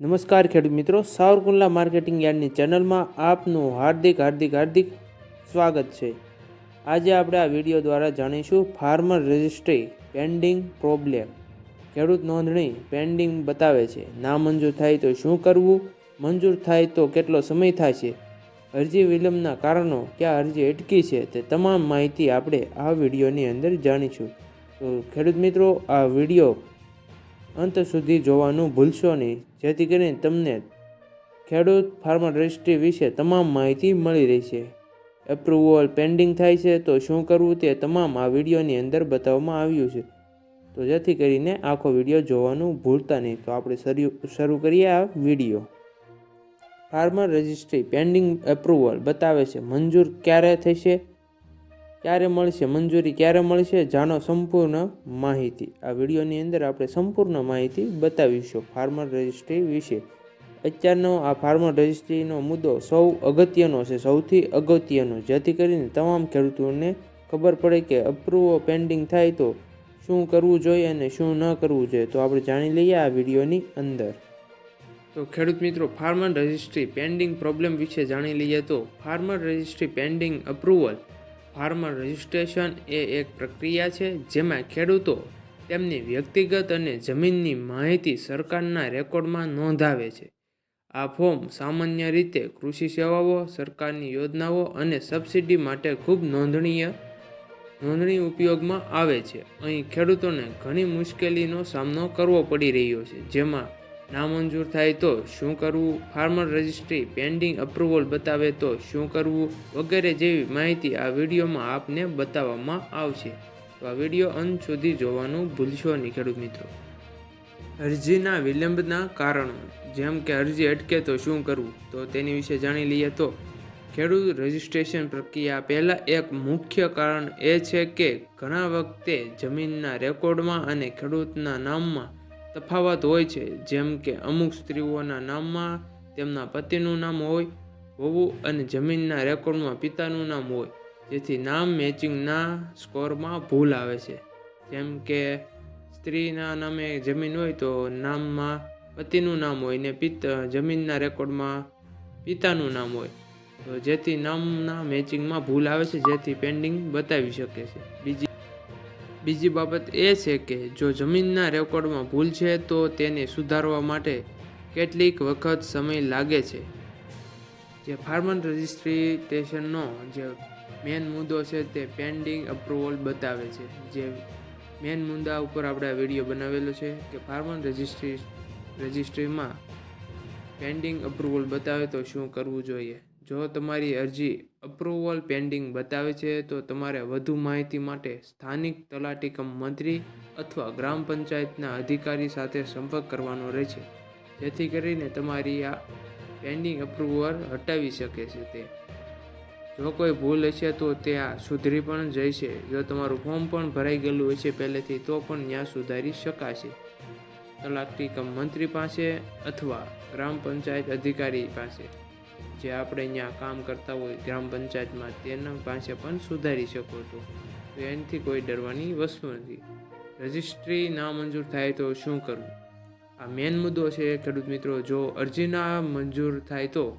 નમસ્કાર ખેડૂત મિત્રો, સાવરકુંડલા માર્કેટિંગ યાર્ડની ચેનલમાં આપનું હાર્દિક હાર્દિક હાર્દિક સ્વાગત છે. આજે આપણે આ વીડિયો દ્વારા જાણીશું ફાર્મર રજિસ્ટ્રી પેન્ડિંગ પ્રોબ્લેમ. ખેડૂત નોંધણી પેન્ડિંગ બતાવે છે. ના મંજૂર થાય તો શું કરવું? મંજૂર થાય તો કેટલો સમય થાય છે? અરજી વિલંબના કારણો ક્યાં અરજી અટકી છે તે તમામ માહિતી આપણે આ વિડીયોની અંદર જાણીશું. તો ખેડૂત મિત્રો, આ વીડિયો અંત સુધી જોવાનું ભૂલશો નહીં. જેથી કરીને તમને ખેડૂત ફાર્મર રજિસ્ટ્રી વિશે તમામ માહિતી મળી રહેશે. એપ્રુવલ પેન્ડિંગ થાય છે તો શું કરવું તે તમામ આ વિડીયોની અંદર બતાવવામાં આવ્યું છે. તો જેથી કરીને આખો વીડિયો જોવાનું ભૂલતા નહીં. તો આપણે શરૂ કરીએ આ video. Farmer registry pending approval બતાવે છે. મંજૂર ક્યારે થશે? ક્યારે મળશે મંજૂરી, ક્યારે મળશે જાણો સંપૂર્ણ માહિતી. આ વિડીયોની અંદર આપણે સંપૂર્ણ માહિતી બતાવીશું ફાર્મર રજિસ્ટ્રી વિશે. અત્યારનો આ ફાર્મર રજિસ્ટ્રીનો મુદ્દો સૌ અગત્યનો છે, સૌથી અગત્યનો. જેથી કરીને તમામ ખેડૂતોને ખબર પડે કે અપ્રુવો પેન્ડિંગ થાય તો શું કરવું જોઈએ અને શું ન કરવું જોઈએ. તો આપણે જાણી લઈએ આ વિડીયોની અંદર. તો ખેડૂત મિત્રો, ફાર્મર રજિસ્ટ્રી પેન્ડિંગ પ્રોબ્લેમ વિશે જાણી લઈએ તો farmer registry pending approval farmer registration એ એક પ્રક્રિયા છે જેમાં ખેડૂતો તેમની વ્યક્તિગત અને જમીનની માહિતી સરકારના રેકોર્ડમાં નોંધાવે છે. આ ફોર્મ સામાન્ય રીતે કૃષિ સેવાઓ, સરકારની યોજનાઓ અને સબસિડી માટે ખૂબ નોંધણીય નોંધણી ઉપયોગમાં આવે છે. અહીં ખેડૂતોને ઘણી મુશ્કેલીનો સામનો કરવો પડી રહ્યો છે, જેમાં નામંજૂર થાય તો શું કરવું? ફાર્મર રજિસ્ટ્રી પેન્ડિંગ અપ્રુવલ બતાવે તો શું કરવું? વગેરે જેવી માહિતી આ વિડીયોમાં આપને બતાવવામાં આવશે. તો આ વીડિયો અંત સુધી જોવાનું ભૂલશો નહીં, ખેડૂત મિત્રો. અરજીના વિલંબના કારણો, જેમ કે અરજી અટકે તો શું કરવું? તો તેની વિશે જાણી લઈએ તો, ખેડૂત રજિસ્ટ્રેશન પ્રક્રિયા પહેલાં એક મુખ્ય કારણ એ છે કે ઘણા વખતે જમીનના રેકોર્ડમાં અને ખેડૂતના નામમાં તફાવત હોય છે, જેમ કે અમુક સ્ત્રીઓના નામમાં તેમના પતિનું નામ હોય હોવું અને જમીનના રેકોર્ડમાં પિતાનું નામ હોય, જેથી નામ મેચિંગના સ્કોરમાં ભૂલ આવે છે. જેમ કે સ્ત્રીના નામે જમીન હોય તો નામમાં પતિનું નામ હોય ને પિતા, જમીનના રેકોર્ડમાં પિતાનું નામ હોય. તો જેથી નામના મેચિંગમાં ભૂલ આવે છે, જેથી પેન્ડિંગ બતાવી શકે છે. બીજી બીજી બાબત એ છે કે જો જમીનના રેકોર્ડમાં ભૂલ છે, તો તેને સુધારવા માટે કેટલીક વખત સમય લાગે છે. જે ફાર્મર રજિસ્ટ્રેશનનો જે મેન મુદ્દો છે, તે પેન્ડિંગ અપ્રુવલ બતાવે છે. જે મેન મુદ્દા ઉપર આપણે આ વીડિયો બનાવેલો છે કે ફાર્મર રજિસ્ટ્રી, રજિસ્ટ્રીમાં પેન્ડિંગ અપ્રુવલ બતાવે તો શું કરવું જોઈએ? જો તમારી અરજી અપ્રુવલ પેન્ડિંગ બતાવે છે, તો તમારે વધુ માહિતી માટે સ્થાનિક તલાટી કમ મંત્રી અથવા ગ્રામ પંચાયતના અધિકારી સાથે સંપર્ક કરવાનો રહેશે. જેથી કરીને તમારી આ પેન્ડિંગ અપ્રુવલ હટાવી શકે છે તે. જો કોઈ ભૂલ હશે તો ત્યાં સુધરી પણ જશે. જો તમારું ફોર્મ પણ ભરાઈ ગયેલું હશે પહેલેથી, તો પણ ત્યાં સુધારી શકાશે. તલાટી કમ મંત્રી પાસે અથવા ગ્રામ પંચાયત અધિકારી પાસે. જે આપણે અહીંયા કામ કરતા હોય ગ્રામ પંચાયતમાં, તેના પાસે પણ સુધારી શકો છો. તો એનાથી કોઈ ડરવાની વસ્તુ નથી. રજિસ્ટ્રી ના મંજૂર થાય તો શું કરવું? આ મેન મુદ્દો છે, ખેડૂત મિત્રો. જો અરજી ના મંજૂર થાય તો,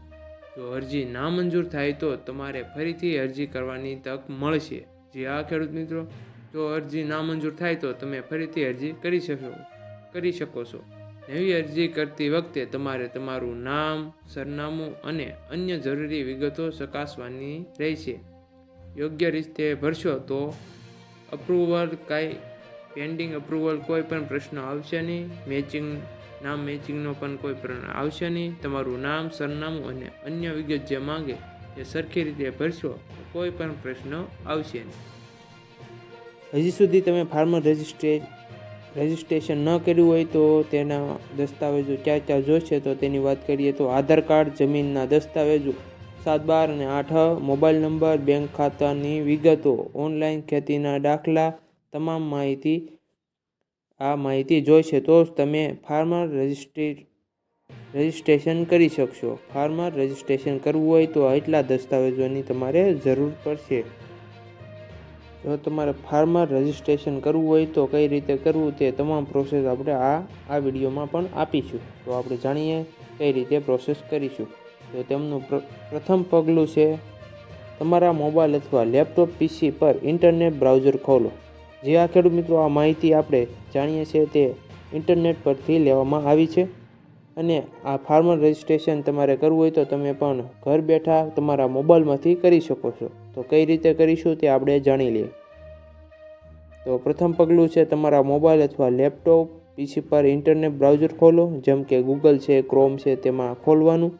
જો અરજી ના મંજૂર થાય તો તમારે ફરીથી અરજી કરવાની તક મળશે. જે આ ખેડૂત મિત્રો. જો અરજી ના મંજૂર થાય તો તમે ફરીથી અરજી કરી શકો કરી શકો છો. નવી અરજી કરતી વખતે તમારે તમારું નામ, સરનામું અને અન્ય જરૂરી વિગતો ચકાસવાની રહેશે. યોગ્ય રીતે ભરશો તો અપ્રુવલ કાંઈ પેન્ડિંગ અપ્રુવલ કોઈ પણ પ્રશ્ન આવશે નહીં. મેચિંગ નામ મેચિંગનો પણ કોઈ પ્રશ્ન આવશે નહીં. તમારું નામ, સરનામું અને અન્ય વિગત જે માંગે એ સરખી રીતે ભરશો તો કોઈ પણ પ્રશ્ન આવશે નહીં. હજી સુધી તમે ફાર્મર રજિસ્ટ્રે રજિસ્ટ્રેશન ન કર્યું હોય તો તેના દસ્તાવેજો ક્યાં ક્યાં જોઈશે તો તેની વાત કરીએ તો આધાર કાર્ડ, જમીનના દસ્તાવેજો, સાત બાર અને આઠ, મોબાઈલ નંબર, બેંક ખાતાની વિગતો, ઓનલાઈન ખેતીના દાખલા, તમામ માહિતી, આ માહિતી જોઈશે તો જ તમે ફાર્મર રજિસ્ટ્રી, રજિસ્ટ્રેશન કરી શકશો. ફાર્મર રજિસ્ટ્રેશન કરવું હોય તો એટલા દસ્તાવેજોની તમારે જરૂર પડશે. જો તમારે ફાર્મર રજિસ્ટ્રેશન કરવું હોય તો કઈ રીતે કરવું તે તમામ પ્રોસેસ આપણે આ આ વિડીયોમાં પણ આપીશું. તો આપણે જાણીએ કઈ રીતે પ્રોસેસ કરીશું. તો તેમનું પ્રથમ પગલું છે, તમારા મોબાઈલ અથવા લેપટોપ પીસી પર ઇન્ટરનેટ બ્રાઉઝર ખોલો. જે આ ખેડૂત મિત્રો આ માહિતી આપણે જાણીએ છીએ તે ઇન્ટરનેટ પરથી લેવામાં આવી છે. અને આ ફાર્મર રજિસ્ટ્રેશન તમારે કરવું હોય તો તમે પણ ઘર બેઠા તમારા મોબાઈલમાંથી કરી શકો છો. તો કઈ રીતે કરીશું તે આપણે જાણી લઈએ. તો પ્રથમ પગલું છે તમારા મોબાઈલ અથવા લેપટોપ, પીસી પર ઇન્ટરનેટ બ્રાઉઝર ખોલો, જેમ કે ગૂગલ છે, ક્રોમ છે, તેમાં ખોલવાનું.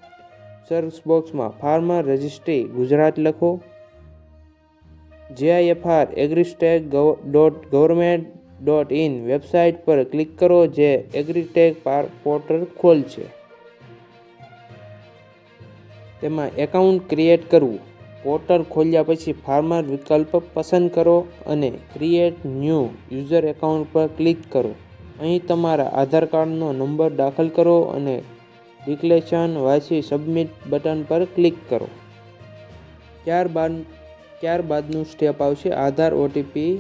સર્ચ બોક્સમાં ફાર્મા રજિસ્ટ્રી ગુજરાત લખો. GIFR agristack dot government dot in website પર ક્લિક કરો, જે એગ્રીટેક પોર્ટલ ખોલશે. તેમાં એકાઉન્ટ ક્રિએટ કરવું. પોર્ટલ ખોલ્યા પછી ફાર્મર વિકલ્પ પસંદ કરો અને ક્રિએટ ન્યૂ યુઝર એકાઉન્ટ પર ક્લિક કરો. અહીં તમારા આધાર કાર્ડનો નંબર દાખલ કરો અને ડિક્લેશન વાંચી સબમિટ બટન પર ક્લિક કરો. ત્યારબાદ ત્યારબાદનું સ્ટેપ આવશે Aadhaar OTP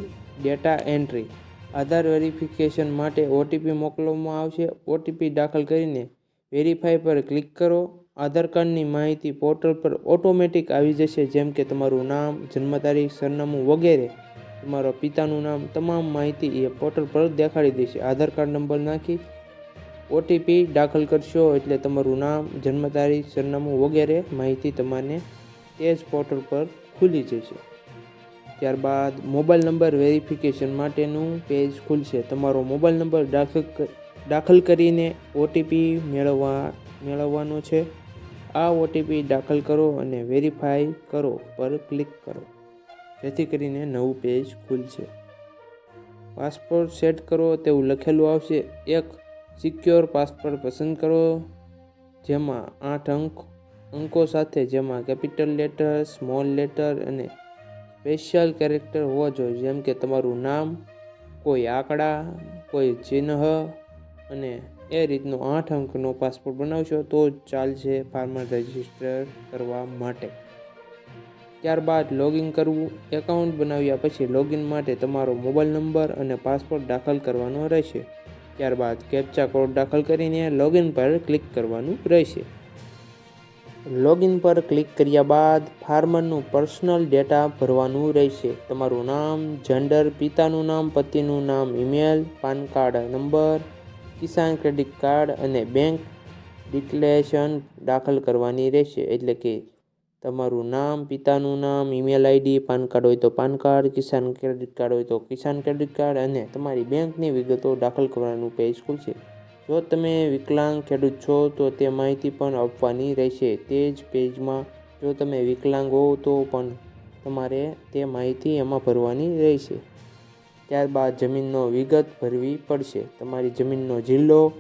data entry. Aadhaar verification માટે ઓટીપી મોકલવામાં આવશે. ઓટીપી દાખલ કરીને વેરીફાઈ પર ક્લિક કરો. આધાર કાર્ડની માહિતી પોર્ટલ પર ઓટોમેટિક આવી જશે, જેમ કે તમારું નામ, જન્મ તારીખ, સરનામું વગેરે. તમારા પિતાનું નામ, તમામ માહિતી એ પોર્ટલ પર દેખાડી દેશે. આધાર કાર્ડ નંબર નાખી ઓટીપી દાખલ કરશો, એટલે તમારું નામ, જન્મ તારીખ, સરનામું વગેરે માહિતી તમારે તે જ પોર્ટલ પર ખુલી જશે. ત્યારબાદ મોબાઈલ નંબર વેરિફિકેશન માટેનું પેજ ખુલશે. તમારો મોબાઈલ નંબર દાખલ દાખલ કરીને ઓટીપી મેળવવા, મેળવવાનો છે. આ ઓટીપી દાખલ કરો અને વેરીફાઈ કરો પર ક્લિક કરો. જેથી કરીને નવું પેજ ખુલશે. પાસપોર્ટ સેટ કરો તેવું લખેલું આવશે. એક સિક્યોર પાસપોર્ટ પસંદ કરો, જેમાં આઠ અંક, અંકો સાથે જેમાં કેપિટલ લેટર સ્મોલ લેટર અને સ્પેશિયલ કેરેક્ટર હોવા જોઈએ. જેમ કે તમારું નામ, કોઈ આંકડા, કોઈ ચિહ્ન અને એ રીતનો આઠ અંકનો પાસપોર્ટ બનાવશો તો ચાલશે ફાર્મર રજિસ્ટર કરવા માટે. ત્યારબાદ લોગિન કરવું, એકાઉન્ટ બનાવ્યા પછી લોગિન માટે તમારો મોબાઈલ નંબર અને પાસપોર્ટ દાખલ કરવાનો રહેશે. ત્યારબાદ કેપ્ચા કોડ દાખલ કરીને લોગિન પર ક્લિક કરવાનું રહેશે. લોગિન પર ક્લિક કર્યા બાદ ફાર્મરનું પર્સનલ ડેટા ભરવાનું રહેશે. તમારું નામ, જેન્ડર, પિતાનું નામ, પતિનું નામ, email, PAN card number Kisan credit card અને બેંક ડિક્લેરેશન દાખલ કરવાની રહેશે. એટલે કે તમારું નામ, પિતાનું નામ, ઈમેલ આઈડી, પાન કાર્ડ હોય તો PAN card, Kisan credit card હોય તો કિસાન ક્રેડિટ કાર્ડ અને તમારી બેંકની વિગતો દાખલ કરવાનું પેજ ખુલશે. જો તમે વિકલાંગ ખેડૂત છો તો તે માહિતી પણ આપવાની રહેશે. તે જ પેજમાં જો તમે વિકલાંગ હો તો પણ તમારે તે માહિતી એમાં ભરવાની રહેશે. ત્યારબાદ જમીનનો વિગત ભરવી પડશે. તમારી જમીનનો જિલ્લો,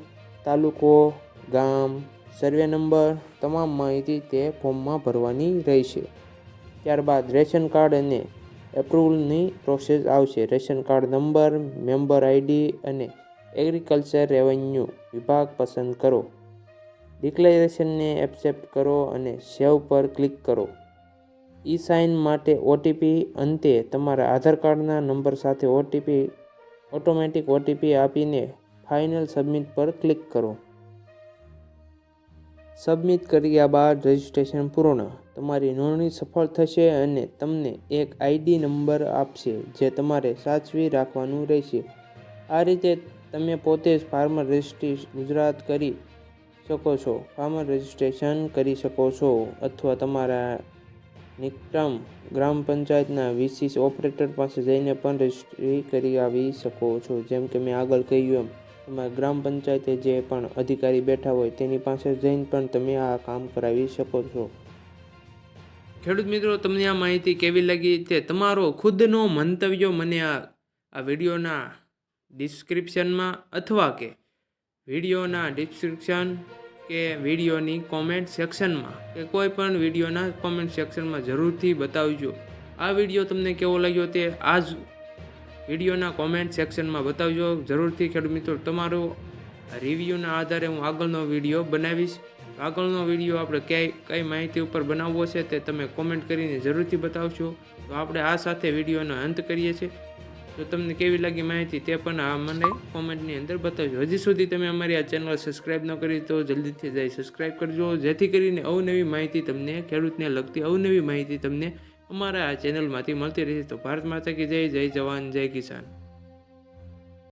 તાલુકો, ગામ, સર્વે નંબર, તમામ માહિતી તે ફોર્મમાં ભરવાની રહેશે. ત્યારબાદ રેશન કાર્ડ અને એપ્રુવલની પ્રોસેસ આવશે. Ration card number, member ID અને એગ્રીકલ્ચર રેવન્યુ વિભાગ પસંદ કરો. ડિક્લેરેશનને એક્સેપ્ટ કરો અને સેવ પર ક્લિક કરો. ઈ સાઇન માટે ઓટીપી અંતે તમારા આધાર કાર્ડના નંબર સાથે ઓટીપી ઓટોમેટિક ઓટીપી આપીને ફાઇનલ સબમિટ પર ક્લિક કરો. સબમિટ કર્યા બાદ રજિસ્ટ્રેશન પૂર્ણ. તમારી નોંધણી સફળ થશે અને તમને એક આઈડી નંબર આપશે જે તમારે સાચવી રાખવાનું રહેશે. આ રીતે તમે પોતે જ ફાર્મર રજિસ્ટ્રી ગુજરાત કરી શકો છો. ફાર્મર રજિસ્ટ્રેશન કરી શકો છો અથવા તમારા નિકટમ ગ્રામ પંચાયતના વીસીસ ઓપરેટર પાસે જઈને પણ રજિસ્ટ્રી કરી આવી શકો છો. જેમ કે મેં આગળ કહ્યું એમ, તમારા ગ્રામ પંચાયતે જે પણ અધિકારી બેઠા હોય તેની પાસે જઈને પણ તમે આ કામ કરાવી શકો છો. ખેડૂત મિત્રો, તમને આ માહિતી કેવી લાગી તે તમારો ખુદનો મંતવ્યો મને આ આ વિડીયોના ડિસ્ક્રિપ્શનમાં અથવા કે વિડીયોના ડિસ્ક્રિપ્શન કે વિડીયોની કોમેન્ટ સેક્શનમાં કે કોઈ પણ વિડીયોના કોમેન્ટ સેક્શનમાં જરૂરથી બતાવજો. આ વીડિયો તમને કેવો લાગ્યો તે આ જ વિડીયોના કોમેન્ટ સેક્શનમાં બતાવજો. જરૂરથી ખેડૂત મિત્રો, તમારો રિવ્યૂના આધારે હું આગળનો વીડિયો બનાવીશ. આગળનો વીડિયો આપણે ક્યાંય, કઈ માહિતી ઉપર બનાવવો છે તે તમે કોમેન્ટ કરીને જરૂરથી બતાવશો. તો આપણે આ સાથે વિડીયોનો અંત કરીએ છીએ. તો તમને કેવી લાગી માહિતી તે પણ આ મને કોમેન્ટની અંદર બતાવજો. હજી સુધી તમે અમારી આ ચેનલ સબસ્ક્રાઈબ ન કરી તો જલ્દીથી જઈ સબસ્ક્રાઈબ કરજો. જેથી કરીને અવનવી માહિતી તમને, ખેડૂતને લગતી અવનવી માહિતી તમને અમારા આ ચેનલમાંથી મળતી રહેશે તો ભારત માતા કી જય જય જવાન, જય કિસાન.